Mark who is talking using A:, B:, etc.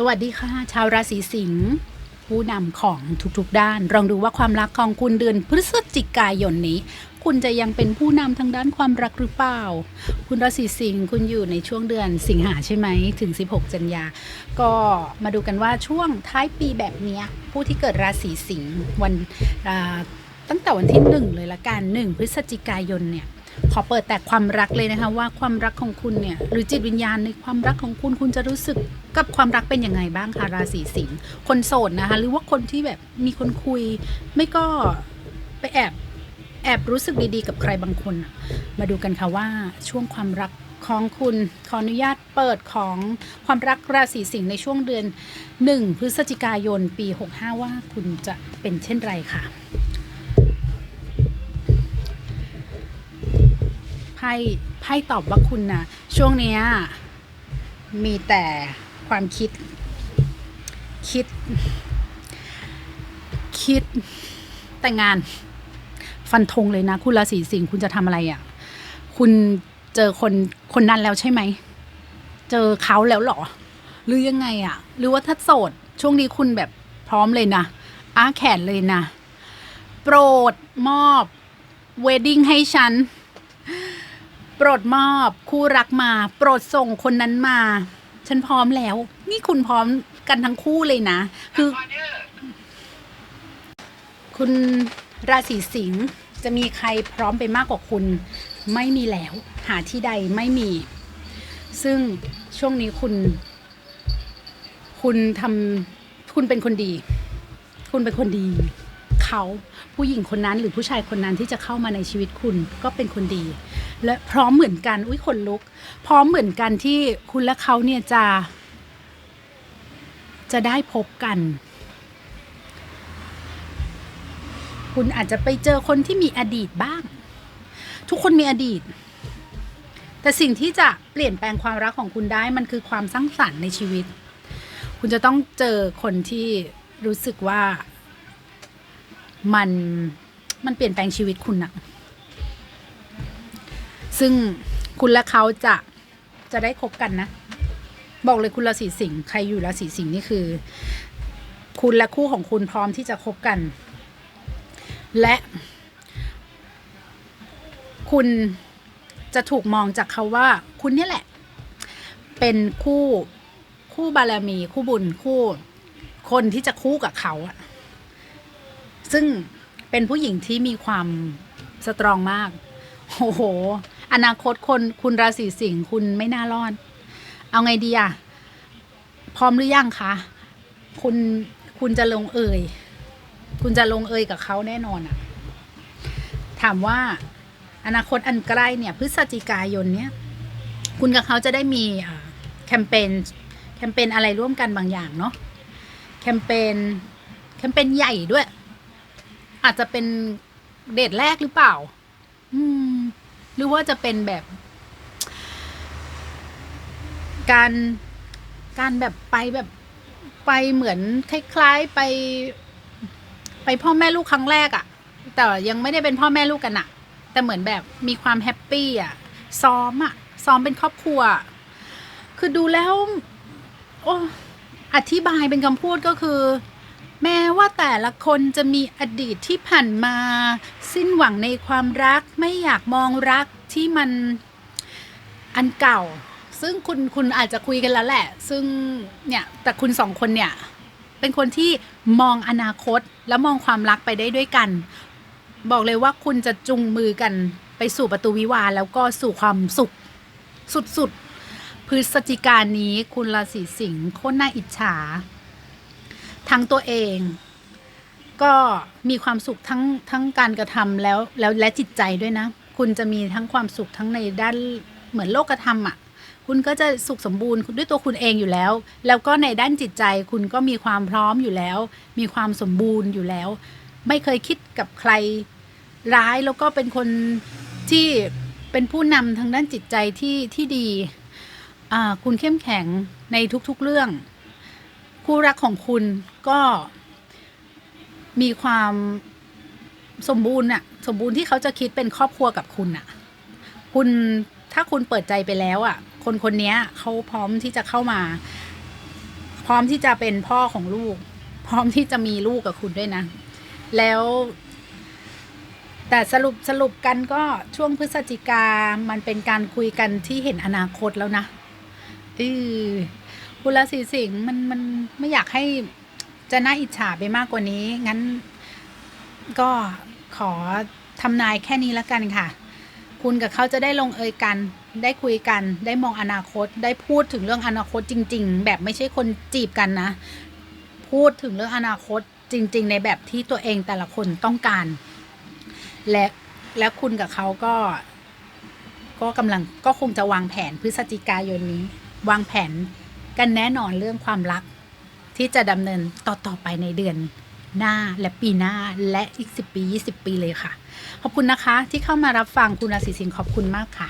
A: สวัสดีค่ะ ชาวราศีสิงห์ผู้นำของทุกๆด้านลองดูว่าความรักของคุณเดือนพฤศจิกายนนี้ คุณจะยังเป็นผู้นำทางด้านความรักหรือเปล่า คุณราศีสิงห์คุณอยู่ในช่วงเดือนสิงหาใช่ไหมถึง 16 กันยา ก็มาดูกันว่าช่วงท้ายปีแบบนี้ผู้ที่เกิดราศีสิงห์วันตั้งแต่วันที่ 1 เลยละกัน1พฤศจิกายนเนี่ย ขอเปิดแต่ความรักเลยนะคะว่าความรักของคุณเนี่ยหรือจิตวิญญาณในความรักของคุณคุณจะรู้สึกกับความรักเป็นยังไงบ้างคะราศีสิงห์คนโสดนะคะ หรือว่าคนที่แบบมีคนคุย ไม่ก็ไปแอบแอบรู้สึกดีๆ กับใครบางคน มาดูกันค่ะว่าช่วงความรักของคุณขออนุญาตเปิดของความรักราศีสิงห์ในช่วงเดือน 1 พฤศจิกายนปี 65 ว่าคุณจะเป็นเช่นไรค่ะ พ่ไพ่ตอบว่าคุณนะช่วงเนี้ยมีแต่ความคิด คิด คิดแต่งงาน ฟันธงเลยนะ คุณราศีสิงห์คุณจะทำอะไรอะ่ะ คุณเจอคนคนนั้นแล้วใช่ไหม เจอเขาแล้วหรอ หรือยังไงอะ่ะ หรือว่าถ้าโสด ช่วงนี้คุณแบบพร้อมเลยนะอ้าแขนเลยนะ โปรดมอบเวดดิ้งให้ฉัน โปรดมอบคู่รักมา โปรดส่งคนนั้นมา ฉันพร้อมแล้ว นี่คุณพร้อมกันทั้งคู่เลยนะ คือ คุณราศีสิงห์จะมีใครพร้อมไปมากกว่าคุณ ไม่มีแล้ว หาที่ใดไม่มี ซึ่งช่วงนี้คุณ คุณทำคุณเป็นคนดี คุณเป็นคนดี เขาผู้หญิงคนนั้นหรือผู้ชายคนนั้นที่จะเข้ามาในชีวิตคุณก็เป็นคนดี และพร้อมเหมือนกันอุ้ยคนลุก พร้อมเหมือนกันที่คุณและเขาเนี่ยจะ จะได้พบกัน คุณอาจจะไปเจอคนที่มีอดีตบ้าง ทุกคนมีอดีต แต่สิ่งที่จะเปลี่ยนแปลงความรักของคุณได้มันคือความสร้างสรรค์ในชีวิต คุณจะต้องเจอคนที่รู้สึกว่า มันมันเปลี่ยนแปลงชีวิตคุณอะซึ่งคุณและเขาจะจะได้คบกันนะ บอกเลยคุณราศีสิงห์ใครอยู่ราศีสิงห์นี่คือ คุณและคู่ของคุณพร้อมที่จะคบกัน และ คุณจะถูกมองจากเขาว่าคุณเนี่ยแหละ เป็นคู่คู่บารมี คู่บุญคู่ คนที่จะคู่กับเขาอะ ซึ่งเป็นผู้หญิงที่มีความสตรองมาก โอ้โห อนาคตคนคุณราศีสิงห์คุณไม่น่ารอด เอาไงดีอะพร้อมหรือยังคะ คุณคุณจะลงเอ่ย คุณจะลงเอ่ยกับเขาแน่นอนอะถามว่าอนาคตอันใกล้เนี่ย พฤศจิกายนเนี่ย คุณกับเขาจะได้มีแคมเปญแคมเปญอะไรร่วมกันบางอย่างเนาะแคมเปญแคมเปญใหญ่ด้วย อาจจะเป็นเดทแรกหรือเปล่า อืม หรือว่าจะเป็นแบบ การการแบบไปแบบไปเหมือนคล้ายๆไป ไปพ่อแม่ลูกครั้งแรกอะแต่ยังไม่ได้เป็นพ่อแม่ลูกกันอะแต่เหมือนแบบมีความแฮปปี้อะซ้อมอะซ้อมเป็นครอบครัว คือดูแล้ว โอ้อธิบายเป็นคำพูดก็คือ แม้ว่าแต่ละคนจะมีอดีตที่ผ่านมา สิ้นหวังในความรักไม่อยากมองรักที่มันอันเก่า ซึ่งคุณคุณอาจจะคุยกันแล้วแหละ ซึ่งเนี่ยแต่คุณสองคนเนี่ย เป็นคนที่มองอนาคตและมองความรักไปได้ด้วยกัน บอกเลยว่าคุณจะจุงมือกันไปสู่ประตูวิวาแล้วก็สู่ความสุขสุดๆพฤศจิกายนนี้คุณราศีสิงห์โคตรน่าอิจฉา ทั้งตัวเอง ก็มีความสุขทั้งทั้งการกระทำแล้วแล้วและจิตใจด้วยนะ คุณจะมีทั้งความสุขทั้งในด้านเหมือนโลกธรรมอะคุณก็จะสุขสมบูรณ์ด้วยตัวคุณเองอยู่แล้ว แล้วก็ในด้านจิตใจคุณก็มีความพร้อมอยู่แล้ว มีความสมบูรณ์อยู่แล้ว ไม่เคยคิดกับใครร้ายแล้วก็เป็นคนที่เป็นผู้นำทางด้านจิตใจที่ที่ดีอ่าคุณเข้มแข็งในทุกๆเรื่อง คู่รักของคุณก็มีความสมบูรณ์อะสมบูรณ์ที่เขาจะคิดเป็นครอบครัวกับคุณอะคุณถ้าคุณเปิดใจไปแล้วอะคนคนนี้เขาพร้อมที่จะเข้ามา พร้อมที่จะเป็นพ่อของลูก พร้อมที่จะมีลูกกับคุณด้วยนะ แล้ว แต่สรุปสรุปกันก็ช่วงพฤศจิกามันเป็นการคุยกันที่เห็นอนาคตแล้วนะเออ คุณราศีสิงห์มันมันไม่อยากให้จะน่าอิจฉาไปมากกว่านี้ งั้นก็ขอทำนายแค่นี้แล้วกันค่ะ คุณกับเขาจะได้ลงเอยกัน ได้คุยกัน ได้มองอนาคต ได้พูดถึงเรื่องอนาคตจริง ๆ แบบไม่ใช่คนจีบกันนะ พูดถึงเรื่องอนาคตจริง ๆ ในแบบที่ตัวเองแต่ละคนต้องการ และและคุณกับเขาก็ ก็กำลังก็คงจะวางแผนพฤศจิกายนนี้ วางแผน กันแน่นอนเรื่องความรักที่จะดำเนินต่อๆไปในเดือนหน้าและปีหน้าและอีก 10 ปี 20 ปีเลยค่ะ ขอบคุณนะคะที่เข้ามารับฟังคุณราศีสิงห์ขอบคุณมากค่ะ